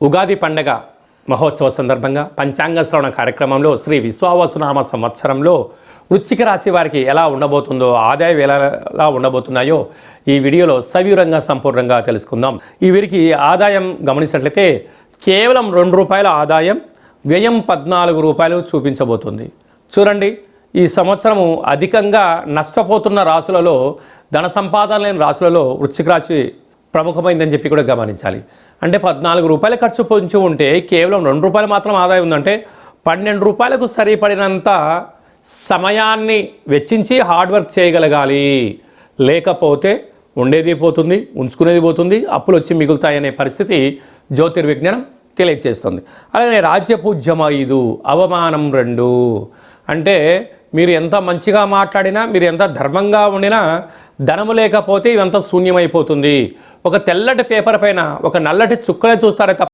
ఉగాది పండగ మహోత్సవ సందర్భంగా పంచాంగ శ్రవణ కార్యక్రమంలో శ్రీ విశ్వావసునామ సంవత్సరంలో వృచ్చిక రాశి వారికి ఎలా ఉండబోతుందో ఆదాయం ఎలా ఎలా ఉండబోతున్నాయో ఈ వీడియోలో సవివరంగా సంపూర్ణంగా తెలుసుకుందాం. ఈ వీరికి ఆదాయం గమనించినట్లయితే కేవలం రెండు రూపాయల ఆదాయం వ్యయం పద్నాలుగు రూపాయలు చూపించబోతుంది. చూడండి ఈ సంవత్సరము అధికంగా నష్టపోతున్న రాశులలో ధన సంపాదన లేని రాశులలో వృశ్చిక రాశి ప్రముఖమైందని చెప్పి కూడా గమనించాలి. అంటే పద్నాలుగు రూపాయల ఖర్చు పొంచి ఉంటే కేవలం రెండు రూపాయలు మాత్రం ఆదాయం ఉందంటే పన్నెండు రూపాయలకు సరిపడినంత సమయాన్ని వెచ్చించి హార్డ్ వర్క్ చేయగలగాలి. లేకపోతే ఉండేది పోతుంది ఉంచుకునేది పోతుంది అప్పులు వచ్చి మిగులుతాయనే పరిస్థితి జ్యోతిర్విజ్ఞానం తెలియజేస్తుంది అలాగే రాజ్యపూజ్యం ఐదు అవమానం రెండు. అంటే మీరు ఎంత మంచిగా మాట్లాడినా మీరు ఎంత ధర్మంగా ఉండినా ధనము లేకపోతే ఇదంతా శూన్యమైపోతుంది. ఒక తెల్లటి పేపర్ పైన ఒక నల్లటి చుక్కలే చూస్తారే తప్ప